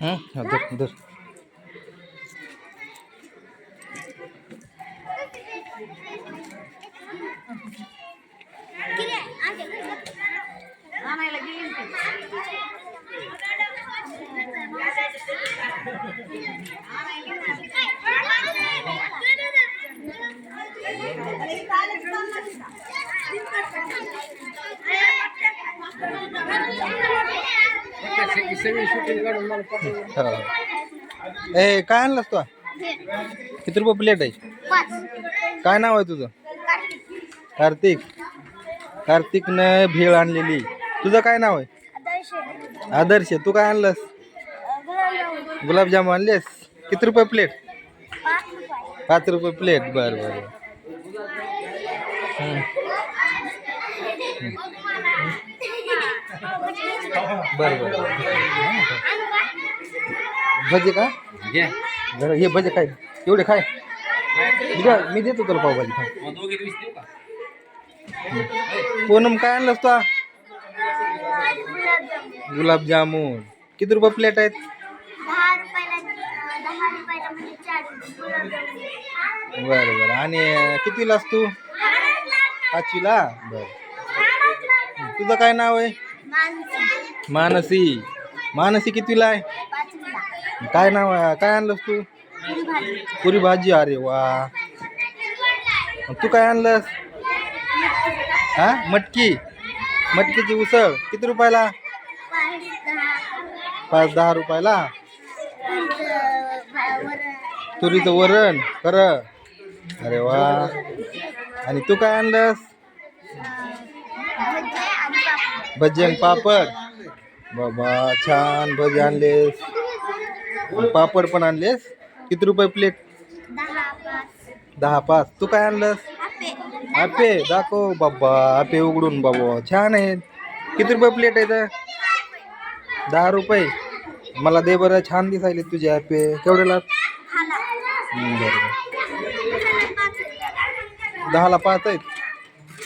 हं? हा, धर धर हा. ए काय आणलंस तू? किती रुपये प्लेट आहे? काय नाव आहे तुझं? कार्तिक. कार्तिकनं भेळ आणलेली. तुझं काय नाव आहे? आदर्श. तू काय आणलंस? गुलाबजाम आणलेस? किती रुपये प्लेट पाच रुपये प्लेट बर बर हम्म बर बर. भजे का जरा हे भजे खाय एवढे खाय मी देतो तुला पावभाजी. खा पूनम काय आणलंस तू गुलाबजामुन. किती रुपये प्लेट आहेत? बरं बरं. आणि अं, कितवीलास तू? पाचवीला? बरं. तुझं काय नाव आहे? मानसी. मानसी. कितवीला आहे? काय नाव काय आणलंस तू? पुरी भाजी अरे वा. तू काय आणलंस? हा? मटकी. मटकीची उसळ. किती रुपयाला? पाच दहा रुपयाला. तुरीचं वरण. खरं. अरे वा. आणि तू काय आणलंस? भजी आणि पापड. बाबा छान भजी आणलेस. पापड पण आणलेस? किती रुपये प्लेट दहा पाच. तू काय आणलंस? आपे दाखव. बाबा आपे उघडून बाबा. छान आहेत किती रुपये प्लेट आहे तर दहा रुपये. मला दे बरं. छान दिसायले तुझे आपे केवढ्याला दहाला पाच आहेत.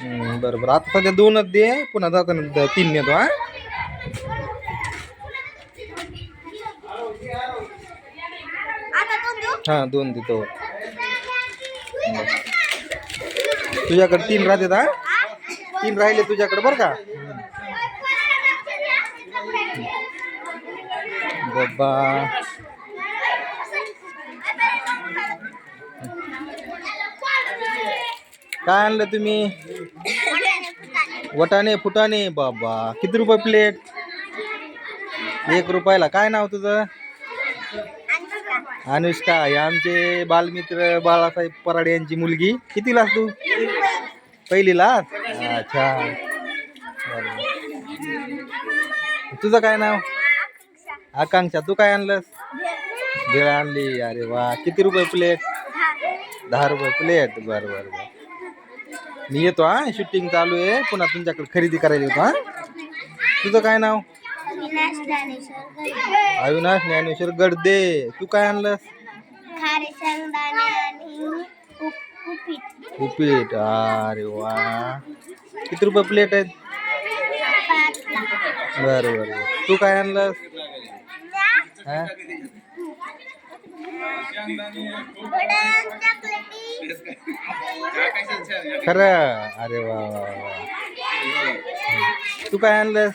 बरं बरं आता सध्या दोनच दे पुन्हा जाताना तीन नेतो हा? हा दोन देतो. तुझ्याकडे तीन राहतात हा? तीन राहिले तुझ्याकडे बरं का? बाबा. काय आणलं तुम्ही? वटाणे फुटाणे बाबा. किती रुपये प्लेट एक रुपयाला. काय नाव तुझं? अनुष्का. हे आमचे बालमित्र बाळासाहेब पराडे यांची मुलगी. कितीला तू? पहिलीला? अच्छा. बरं. तुझं काय नाव? आकांक्षा. तू काय आणलंस? भेळ आणली. अरे वा. किती रुपये प्लेट दहा. रुपये प्लेट बरं बरं बरं. मी येतो हा. शूटिंग चालू आहे. पुन्हा तुमच्याकडे खरेदी करायला येतो हा. तुझं काय नाव? अविनाश ज्ञानेश्वर गडदे. तू काय आणलंस? खारे शेंगदाणे आणि उप- उपीट. अरे वा. किती रुपये प्लेट आहेत? बरं बरं. तू काय आणलंस? हा? खरं अरे वा वा वा. तू काय आणलंस?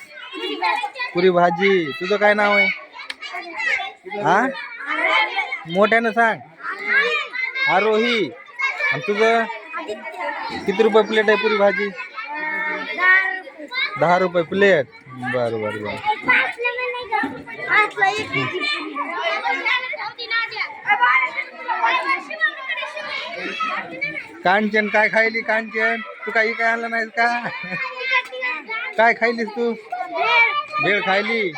पुरी भाजी. तुझं काय नाव आहे? हा? मोठ्यानं सांग. आरोही. आणि तुझं? किती रुपये प्लेट आहे पुरी भाजी? दहा रुपये प्लेट बरं बरं बरं. कांचन काय खायली कांचन? तू काही काय आणलं नाहीस का? काय खायलीस तू? भेळ खायली?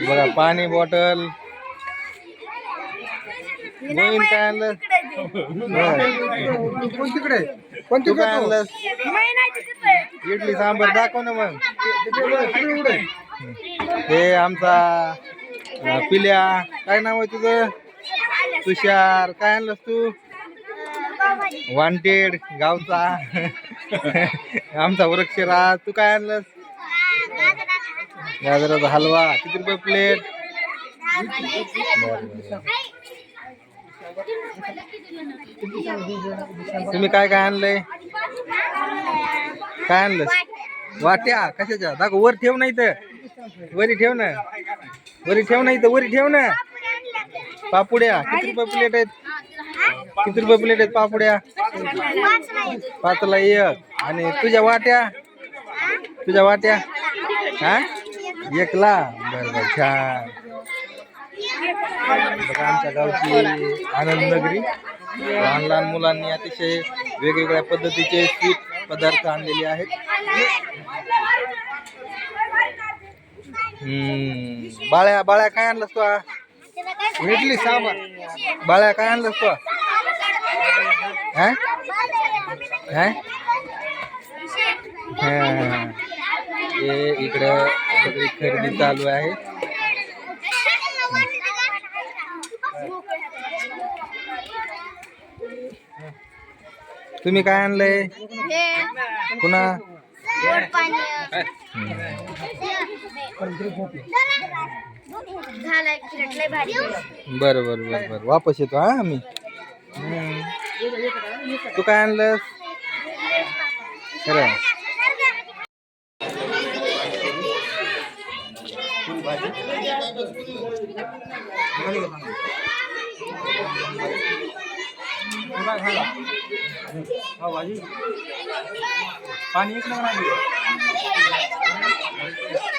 बघा पाणी बॉटल. काय आणलं? कोण तिकडे कोण तू काय आणलंस? इडली सांबर दाखव ना मग. हे आमचा पिल्या. काय नाव आहे तुझं? तुषार. काय आणलंस तू? वांटेड गावचा. आमचा वृक्षराज तू काय आणलंस? गाजराचा हलवा. किती रुपये प्लेट तुम्ही काय काय आणलंय? काय आणलं वाट्या. कशाच्या? दाखव वर ठेव नाही तर वरी ठेव ना. वरी ठेव नाही तर वरी ठेव ना. पापुड्या. किती रुपये प्लेट आहेत? किती रुपये प्लेट आहेत पापड्या? पाचला एक. आणि तुझ्या वाट्या? तुझ्या वाट्या? हा? एकला? बरं बरं छान. बघा आमच्या गावची आनंद नगरी. लहान लहान मुलांनी अतिशय वेगवेगळ्या पद्धतीचे स्वीट पदार्थ आणलेले आहेत. हम्म बाळ्या बाळ्या काय आणलंस तू? इडली सांबार. बाळ्या काय आणलंस तू? हा? हा? हा. हे इकडं सगळी खरेदी चालू आहे. तुम्ही काय आणलंय? पुन्हा? बरं बरं बरं बरं. वापस येतो हा आम्ही. तू काय आणलंस? खरं. पाणी एक नंबर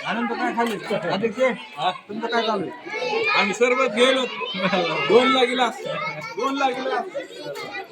आनंद काय खाल्ले अध्यक्ष तुमचं काय चालू आम्ही सर्व गेलो दोन ला गिलास दोन ला गिलास